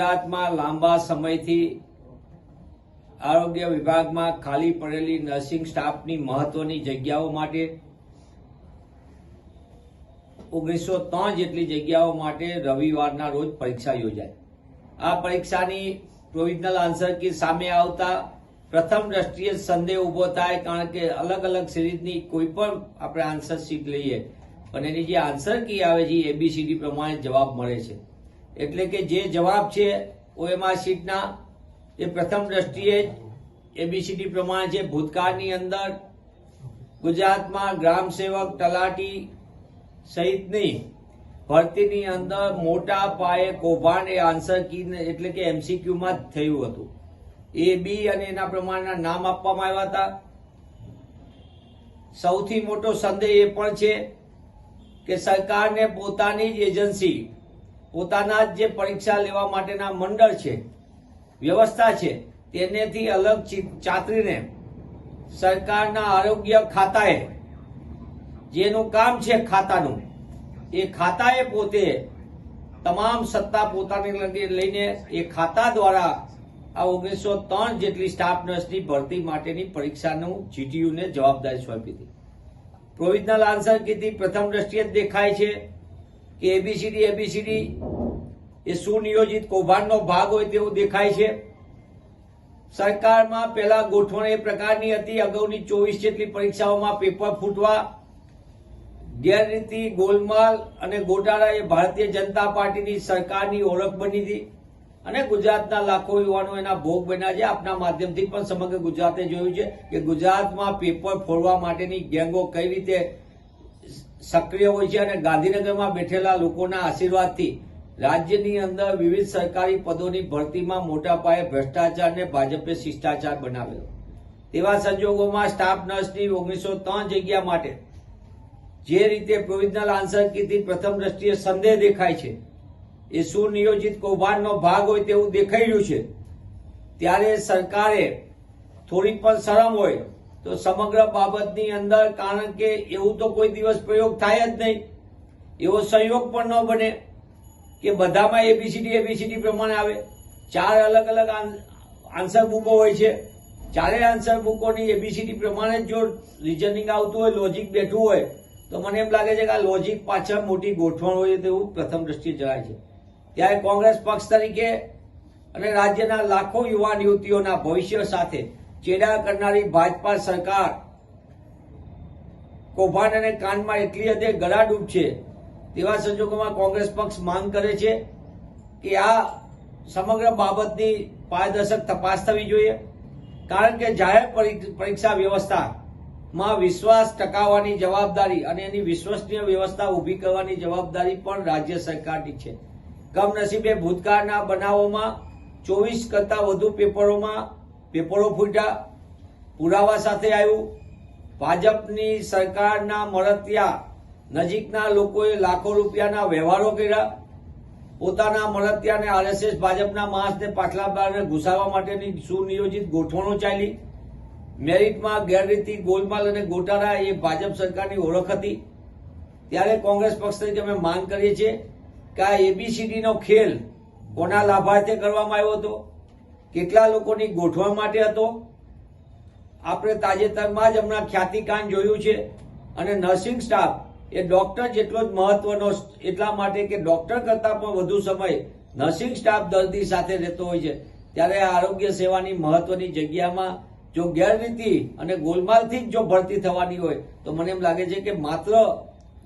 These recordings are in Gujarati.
ગુજરાતમાં લાંબા સમયથી આરોગ્ય વિભાગમાં ખાલી પડેલી નર્સિંગ સ્ટાફની મહત્વની જગ્યાઓ માટે ઓગણીસો ત્રણ જેટલી જગ્યાઓ માટે રવિવારના રોજ પરીક્ષા યોજાય. આ પરીક્ષાની પ્રોવિઝનલ આન્સર કી સામે આવતા પ્રથમ દ્રષ્ટિએ સંદેહ ઊભો થાય કારણ કે અલગ અલગ સિરીઝની કોઈ પણ આપણે આન્સર શીટ લઈએ. પણ એની જે આન્સર કી આવે છે એબીસીડી પ્રમાણે જવાબ મળે છે. એટલે કે જે જવાબ છે ઓએમઆર શીટના એ પ્રથમ દ્રષ્ટિએ એબીસીડી પ્રમાણે છે. ભૂતકાળની અંદર ગુજરાતમાં ગ્રામ સેવક તલાટી સહિતની ભરતીની અંદર મોટા પાયે કૌભાંડ એ આન્સર કી એટલે કે એમસીક્યુમાં જ થયું હતું. એ બી અને એના પ્રમાણના નામ આપવામાં આવ્યા હતા. સૌથી મોટો સંદેહ એ પણ છે કે સરકારને પોતાની જ એજન્સી પોતાના જે પરીક્ષા લેવા માટેના મંડળ છે, વ્યવસ્થા છે, તેનેથી અલગ ચાતરીને સરકારના આરોગ્ય ખાતાએ જેનું કામ છે ખાતાનું, એ ખાતાએ પોતે તમામ સત્તા પોતાની લઈને એ ખાતા દ્વારા આ ઓગણીસો ત્રણ જેટલી સ્ટાફ નર્સની ભરતી માટેની પરીક્ષાનું જીટીયુને જવાબદારી સોંપી હતી. પ્રોવિઝનલ આન્સર કીધી, પ્રથમ દ્રષ્ટિએ જ દેખાય છે કે એબીસીડી એબીસીડી એ સુનિયોજિત કૌભાંડનો ભાગ હોય તેવું દેખાય છે. સરકારમાં પહેલા ગોઠવણ એ પ્રકારની હતી. અગાઉની ચોવીસ જેટલી પરીક્ષાઓમાં પેપર ફૂટવા, ગેરરીતિ, ગોલમાલ અને ગોટાળા એ ભારતીય જનતા પાર્ટીની સરકારની ઓળખ બની હતી. અને ગુજરાતના લાખો યુવાનો એના ભોગ બન્યા છે. આપના માધ્યમથી પણ સમગ્ર ગુજરાતે જોયું છે કે ગુજરાતમાં પેપર ફોડવા માટેની ગેંગો કઈ રીતે સક્રિય હોય છે અને ગાંધીનગરમાં બેઠેલા લોકોના આશીર્વાદથી રાજ્યની અંદર વિવિધ સરકારી પદોની ભરતીમાં મોટા પાયે ભ્રષ્ટાચારને ભાજપે શિષ્ટાચાર બનાવ્યો તેવા સંજોગોમાં સ્ટાફ નર્સની ઓગણીસો ત્રણ જગ્યા માટે જે રીતે પ્રોવિઝનલ આન્સર કીધી, પ્રથમ દ્રષ્ટિએ સંદેહ દેખાય છે. એ સુનિયોજિત કૌભાંડનો ભાગ હોય તેવું દેખાઈ રહ્યું છે. ત્યારે સરકારે થોડી પણ શરમ હોય તો સમગ્ર બાબતની અંદર કારણ કે એવું તો કોઈ દિવસ પ્રયોગ થાય જ નહીં. એવો સંયોગ પણ ન બને કે બધામાં એબીસીડી એબીસીડી પ્રમાણે આવે. ચાર અલગ અલગ આન્સર બુકો હોય છે. ચારેય આન્સર બુકોની એબીસીડી પ્રમાણે જ રિઝનિંગ આવતું હોય લોજિક બેઠું હોય, તો મને એમ લાગે છે કે આ લોજિક પાછળ મોટી ગોઠવણ હોય તેવું પ્રથમ દ્રષ્ટિએ જણાય છે. ત્યારે કોંગ્રેસ પક્ષ તરીકે અને રાજ્યના લાખો યુવાન યુવતીઓના ભવિષ્ય સાથે ચેડા કરનારી ભાજપા સરકાર કૌભાંડ અને કાનમાં એટલી હદે ગળાડૂબ છે, તેવા સંજોગોમાં કોંગ્રેસ પક્ષ માંગ કરે છે કે આ સમગ્ર બાબતની પારદર્શક તપાસ થવી જોઈએ. કારણ કે જાહેર પરી- પરીક્ષા વ્યવસ્થામાં વિશ્વાસ ટકાવવાની જવાબદારી અને એની વિશ્વસનીય વ્યવસ્થા ઊભી કરવાની જવાબદારી પણ રાજ્ય સરકારની છે. કમનસીબે ભૂતકાળના બનાવોમાં ચોવીસ કરતા વધુ પેપરોમાં પેપરો ફૂટ્યા, પુરાવા સાથે આવ્યું. ભાજપની સરકારના મળતિયા નજીકના લોકોએ લાખો રૂપિયાના વ્યવહારો કર્યા. પોતાના મળતિયાને આરએસએસ ભાજપના માણસને પાછલા બારને ઘુસાવવા માટેની સુનિયોજિત ગોઠવણો ચાલી. મેરિટમાં ગેરરીતિ ગોલમાલ અને ગોટાળા એ ભાજપ સરકારની ઓળખ હતી. ત્યારે કોંગ્રેસ પક્ષ તરીકે અમે માંગ કરીએ છીએ કે આ એબીસીડીનો ખેલ કોના લાભાર્થે કરવામાં આવ્યો હતો? કેટલા લોકોની ગોઠવણ માટે હતો? આપણે તાજેતરમાં જ હમણાં ખ્યાતિકાંડ જોયું છે અને નર્સિંગ સ્ટાફ એ ડોક્ટર જેટલો જ મહત્વનો એટલા માટે કે ડોક્ટર કરતા પણ વધુ સમય નર્સિંગ સ્ટાફ દર્દી સાથે રહેતો હોય છે. ત્યારે આરોગ્ય સેવાની મહત્વની જગ્યામાં જો ગેરરીતિ અને ગોલમાલથી જ જો ભરતી થવાની હોય, તો મને એમ લાગે છે કે માત્ર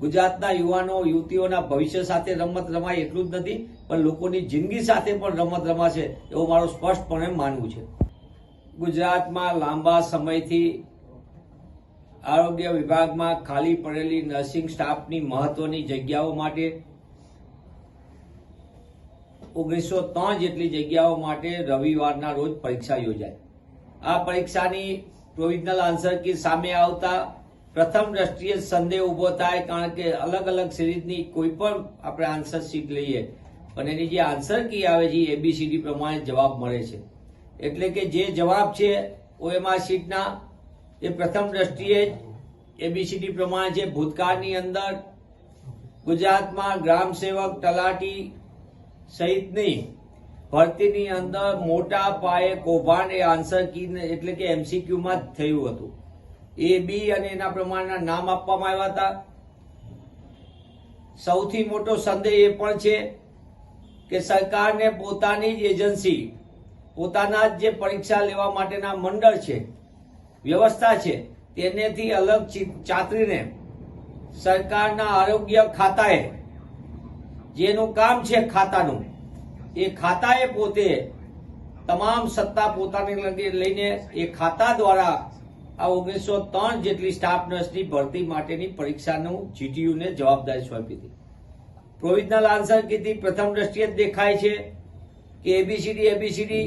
ગુજરાતના યુવાનો, યુવતીઓના ભવિષ્ય સાથે રમત રમાય એટલું જ નથી, પણ લોકોની જિંદગી સાથે પણ રમત રમાશે એવું મારું સ્પષ્ટપણે માનવું છે. ગુજરાતમાં લાંબા સમયથી આરોગ્ય વિભાગમાં ખાલી પડેલી નર્સિંગ સ્ટાફની મહત્વની જગ્યાઓ માટે ઓગણીસો ત્રણ જેટલી જગ્યાઓ માટે રવિવારના રોજ પરીક્ષા યોજાય. આ પરીક્ષાની પ્રોવિઝનલ આન્સર કી સામે આવતા પ્રથમ દ્રષ્ટિએ સંદેહ ઊભો થાય કારણ કે અલગ અલગ સિરીઝની કોઈ પણ આપણે આન્સર શીટ લઈએ. પણ એની જે આન્સર કી આવે છે એબીસીડી પ્રમાણે જવાબ મળે છે. એટલે કે જે જવાબ છે ઓએમઆર શીટના એ પ્રથમ દ્રષ્ટિએ એબીસીડી પ્રમાણે છે. ભૂતકાળની અંદર ગુજરાતમાં ગ્રામ સેવક તલાટી સહિતની ભરતીની અંદર મોટા પાયે કૌભાંડ એ આન્સર કી એટલે કે એમસીક્યુમાં થયું હતું. એ, બી અને એના પ્રમાણના નામ આપવામાં આવ્યા હતા. સૌથી મોટો સંદેહ એ પણ છે કે સરકારને પોતાની જ એજન્સી, પોતાના જે પરીક્ષા લેવા માટેના મંડળ છે, વ્યવસ્થા છે, તેનેથી અલગ ચાતરીને સરકારના આરોગ્ય ખાતાએ જેનું કામ છે ખાતાનું, એ ખાતાએ પોતે તમામ સત્તા પોતાની લઈને એ ખાતા દ્વારા આ ઓગણીસો ત્રણ જેટલી સ્ટાફ નર્સની ભરતી માટેની પરીક્ષાનું જીટીયુને જવાબદારી સોંપી હતી. પ્રોવિઝનલ આન્સર કીધી. પ્રથમ દ્રષ્ટિએ જ દેખાય છે કે એબીસીડી એબીસીડી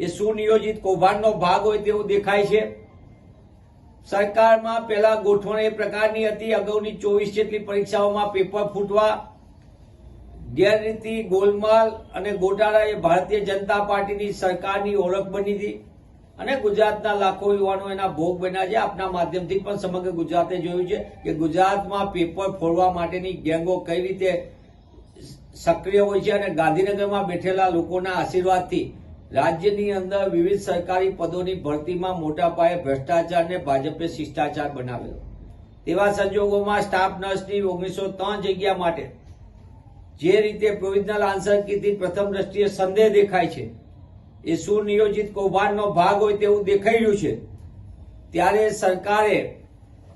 એ સુનિયોજિત કૌભાંડનો ભાગ હોય તેવું દેખાય છે. સરકારમાં પહેલા ગોઠવણ એ પ્રકારની હતી. અગાઉની ચોવીસ જેટલી પરીક્ષાઓમાં પેપર ફૂટવા, ગેરરીતિ, ગોલમાલ અને ગોટાળા એ ભારતીય જનતા પાર્ટીની સરકારની ઓળખ બની હતી. અને ગુજરાતના લાખો યુવાનો એના ભોગ બન્યા છે. આપના માધ્યમથી પણ સમગ્ર ગુજરાતે જોયું છે કે ગુજરાતમાં પેપર ફોડવા માટેની ગેંગો કઈ રીતે સક્રિય હોય છે અને ગાંધીનગરમાં બેઠેલા લોકોના આશીર્વાદથી રાજ્યની અંદર વિવિધ સરકારી પદોની ભરતીમાં મોટા પાયે ભ્રષ્ટાચારને ભાજપે શિષ્ટાચાર બનાવેલો. તેવા સંજોગોમાં સ્ટાફ નર્સની ઓગણીસો ત્રણ જગ્યા માટે જે રીતે પ્રોવિઝનલ આન્સર કીધી, પ્રથમ દ્રષ્ટિએ સંદેહ દેખાય છે. એ સુનિયોજિત કૌભાંડનો ભાગ હોય તેવું દેખાઈ રહ્યું છે. ત્યારે સરકારે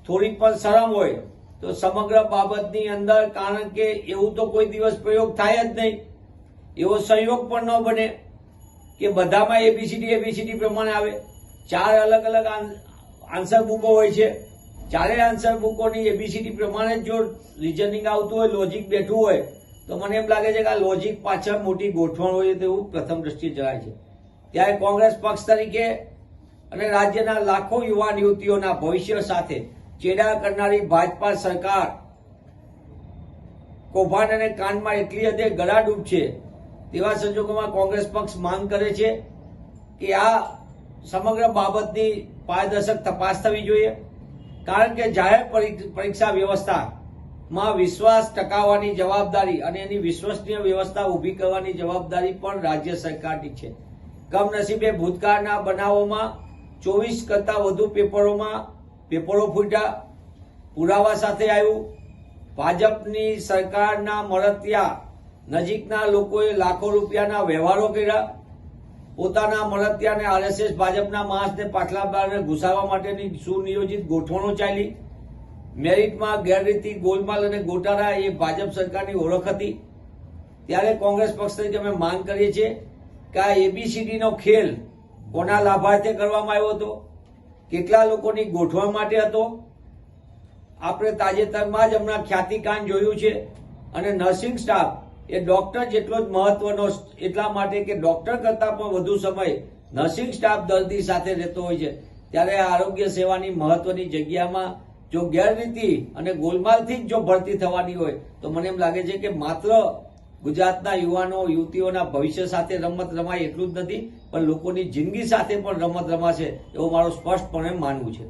થોડી પણ શરમ હોય તો સમગ્ર બાબતની અંદર કારણ કે એવું તો કોઈ દિવસ પ્રયોગ થાય જ નહીં. એવો સંયોગ પણ ન બને કે બધામાં એબીસીડી એબીસીડી પ્રમાણે આવે. ચાર અલગ અલગ આન્સર બુકો હોય છે. ચારેય આન્સર બુકોની એબીસીડી પ્રમાણે જો રિઝનિંગ આવતું હોય, લોજિક બેઠું હોય, તો મને એમ લાગે છે કે આ લોજિક પાછળ મોટી ગોઠવણ હોય તેવું પ્રથમ દ્રષ્ટિએ જણાય છે. ત્યારે કોંગ્રેસ પક્ષ તરીકે અને રાજ્યના લાખો યુવાન યુવતીઓના ભવિષ્ય સાથે ચેડા કરનારી ભાજપા સરકાર કૌભાંડ અને કાનમાં એટલી હદે ગળાડૂબ છે તેવા સંજોગોમાં કોંગ્રેસ પક્ષ માંગ કરે છે કે આ સમગ્ર બાબતની પારદર્શક તપાસ થવી જોઈએ. કારણ કે જાહેર પરી- પરીક્ષા વ્યવસ્થામાં વિશ્વાસ ટકાવવાની જવાબદારી અને એની વિશ્વસનીય વ્યવસ્થા ઊભી કરવાની જવાબદારી પણ રાજ્ય સરકારની છે. કમનસીબે ભૂતકાળના બનાવોમાં, ચોવીસ કરતા વધુ પેપરોમાં, પેપરો ફૂટ્યા, પુરાવા સાથે આવ્યું. ભાજપની સરકારના મળતિયા નજીકના લોકોએ લાખો રૂપિયાના વ્યવહારો કર્યા. પોતાના મળતિયાને આરએસએસ, ભાજપના માણસને પાછલા બારને ઘુસાવવા માટેની સુનિયોજિત ગોઠવણો ચાલી. મેરિટમાં ગેરરીતિ, ગોલમાલ અને ગોટાળા એ ભાજપ સરકારની ઓળખ હતી. ત્યારે કોંગ્રેસ પક્ષ તરીકે અમે માંગ કરીએ છીએ કે આ એબીસીડી નો ખેલ કોના લાભાર્થે કરવામાં આવ્યો હતો? કેટલા લોકોની ગોઠવણ માટે હતો? આપણે તાજેતરમાં જ હમણાં ખ્યાતિકાંડ જોયું છે અને નર્સિંગ સ્ટાફ એ ડોક્ટર જેટલો જ મહત્વનો એટલા માટે કે ડોક્ટર કરતા પણ વધુ સમય નર્સિંગ સ્ટાફ દર્દી સાથે રહેતો હોય છે. ત્યારે આરોગ્ય સેવાની મહત્વની જગ્યામાં જો ગેરરીતિ અને ગોલમાલથી જ જો ભરતી થવાની હોય, તો મને એમ લાગે છે કે માત્ર ગુજરાતના યુવાનો, યુવતીઓના ભવિષ્ય સાથે રમત રમાય એટલું જ નથી, પણ લોકોની જિંદગી સાથે પણ રમત રમાશે, એવું મારું સ્પષ્ટપણે માનવું છે.